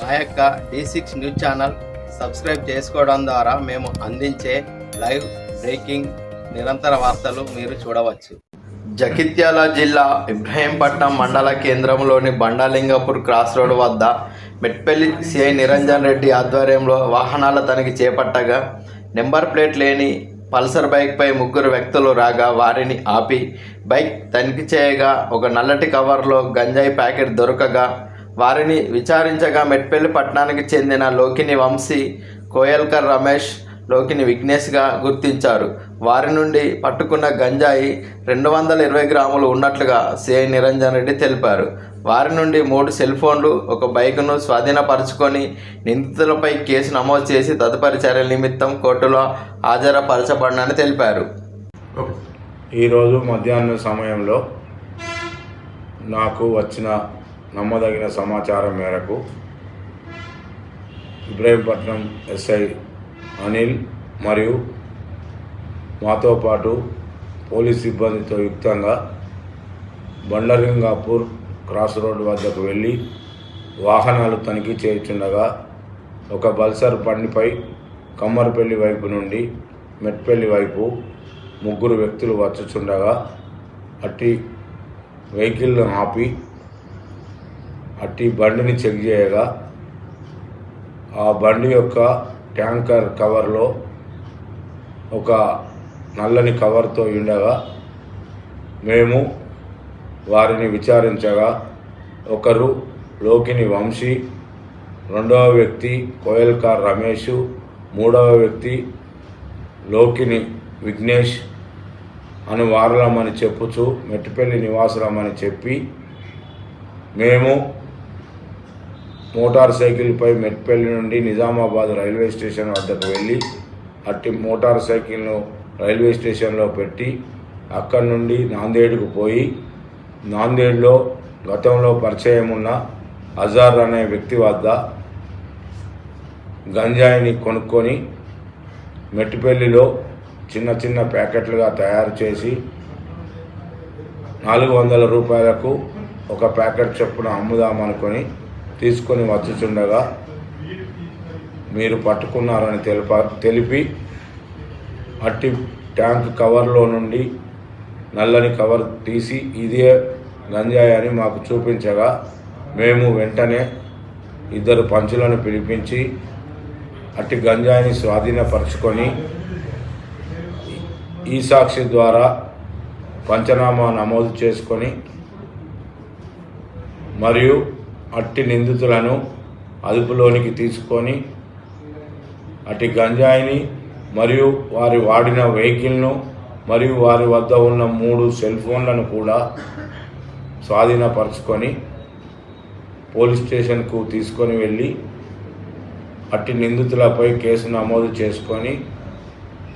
మా యొక్క D six news channel subscribe చేసుకోవడం ద్వారా మేము అందించే లైవ్ బ్రేకింగ్ నిరంతర వార్తలు మీరు చూడవచ్చు. జగిత్యాల జిల్లా ఇబ్రహీంపట్నం మండల కేంద్రంలోని బండాలింగపూర్ క్రాస్ రోడ్ వద్ద మెట్పల్లి సిఐ నిరంజన్ రెడ్డి ఆధ్వర్యంలో వాహనాల తనిఖీ చేపట్టగా నెంబర్ ప్లేట్ లేని పల్సర్ బైక్పై ముగ్గురు వ్యక్తులు రాగా వారిని ఆపి బైక్ తనిఖీ చేయగా ఒక నల్లటి కవర్లో గంజాయి ప్యాకెట్ దొరకగా వారిని విచారించగా మెట్పల్లి పట్టణానికి చెందిన లోకిని వంశీ కోయల్కర్ రమేష్ లోకిని విఘ్నేష్గా గుర్తించారు. వారి నుండి పట్టుకున్న గంజాయి రెండు వందల ఇరవై గ్రాములు ఉన్నట్లుగా సిఐ నిరంజన్ రెడ్డి తెలిపారు. వారి నుండి మూడు సెల్ ఫోన్లు ఒక బైకును స్వాధీనపరుచుకొని నిందితులపై కేసు నమోదు చేసి తదుపరి చర్యల నిమిత్తం కోర్టులో హాజరుపరచబడినని తెలిపారు. ఈరోజు మధ్యాహ్నం సమయంలో నాకు వచ్చిన నమ్మదగిన సమాచారం మేరకు ఇబ్రాహీంపట్నం ఎస్ఐ అనిల్ మరియు మాతో పాటు పోలీస్ సిబ్బందితో యుక్తంగా బండలింగాపూర్ క్రాస్ రోడ్ వద్దకు వెళ్ళి వాహనాలు తనిఖీ చేయుచుండగా ఒక బల్సర్ బండిపై కమ్మరపల్లి వైపు నుండి మెట్పల్లి వైపు ముగ్గురు వ్యక్తులు వచ్చుచుండగా అట్టి వెహికల్ను ఆపి అట్టి బండిని చెక్ చేయగా ఆ బండి యొక్క ట్యాంకర్ కవర్లో ఒక నల్లని కవర్తో ఉండగా మేము వారిని విచారించగా ఒకరు లోకిని వంశీ రెండవ వ్యక్తి కోయల్కార్ రమేష్ మూడవ వ్యక్తి లోకిని విఘ్నేష్ అని వారలమని చెప్పుచు మెట్టిపల్లి నివాసులమని చెప్పి మేము మోటార్ సైకిల్పై మెట్పల్లి నుండి నిజామాబాద్ రైల్వే స్టేషన్ వద్దకు వెళ్ళి అట్టి మోటార్ సైకిల్ను రైల్వే స్టేషన్లో పెట్టి అక్కడి నుండి నాందేడ్కు పోయి నాందేడ్లో గతంలో పరిచయం ఉన్న అజార్ అనే వ్యక్తి వద్ద గంజాయిని కొనుక్కొని మెట్టిపల్లిలో చిన్న చిన్న ప్యాకెట్లుగా తయారు చేసి నాలుగు వందల రూపాయలకు ఒక ప్యాకెట్ చొప్పున అమ్ముదామనుకొని తీసుకొని వచ్చుచుండగా మీరు పట్టుకున్నారని తెలిప తెలిపి అట్టి ట్యాంక్ కవర్లో నుండి నల్లని కవర్ తీసి ఇదే గంజాయి అని మాకు చూపించగా మేము వెంటనే ఇద్దరు పంచులను పిలిపించి అట్టి గంజాయిని స్వాధీనపరుచుకొని ఈ సాక్షి ద్వారా పంచనామా నమోదు చేసుకొని మరియు అట్టి నిందితులను అదుపులోనికి తీసుకొని అట్టి గంజాయిని మరియు వారి వాడిన వెహికల్ను మరియు వారి వద్ద ఉన్న మూడు సెల్ ఫోన్లను కూడా స్వాధీనపరుచుకొని పోలీస్ స్టేషన్కు తీసుకొని వెళ్ళి అట్టి నిందితులపై కేసు నమోదు చేసుకొని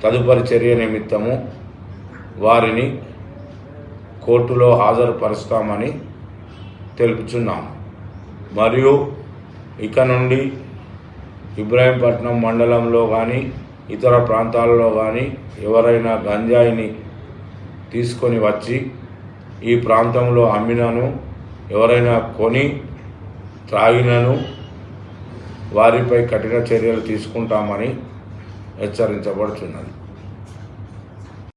తదుపరి చర్య నిమిత్తము వారిని కోర్టులో హాజరుపరుస్తామని తెలుపుచున్నాము. మరియు ఇక నుండి ఇబ్రాహీంపట్నం మండలంలో కానీ ఇతర ప్రాంతాలలో కానీ ఎవరైనా గంజాయిని తీసుకొని వచ్చి ఈ ప్రాంతంలో అమ్మినను ఎవరైనా కొని త్రాగినను వారిపై కఠిన చర్యలు తీసుకుంటామని హెచ్చరించబడుతున్నది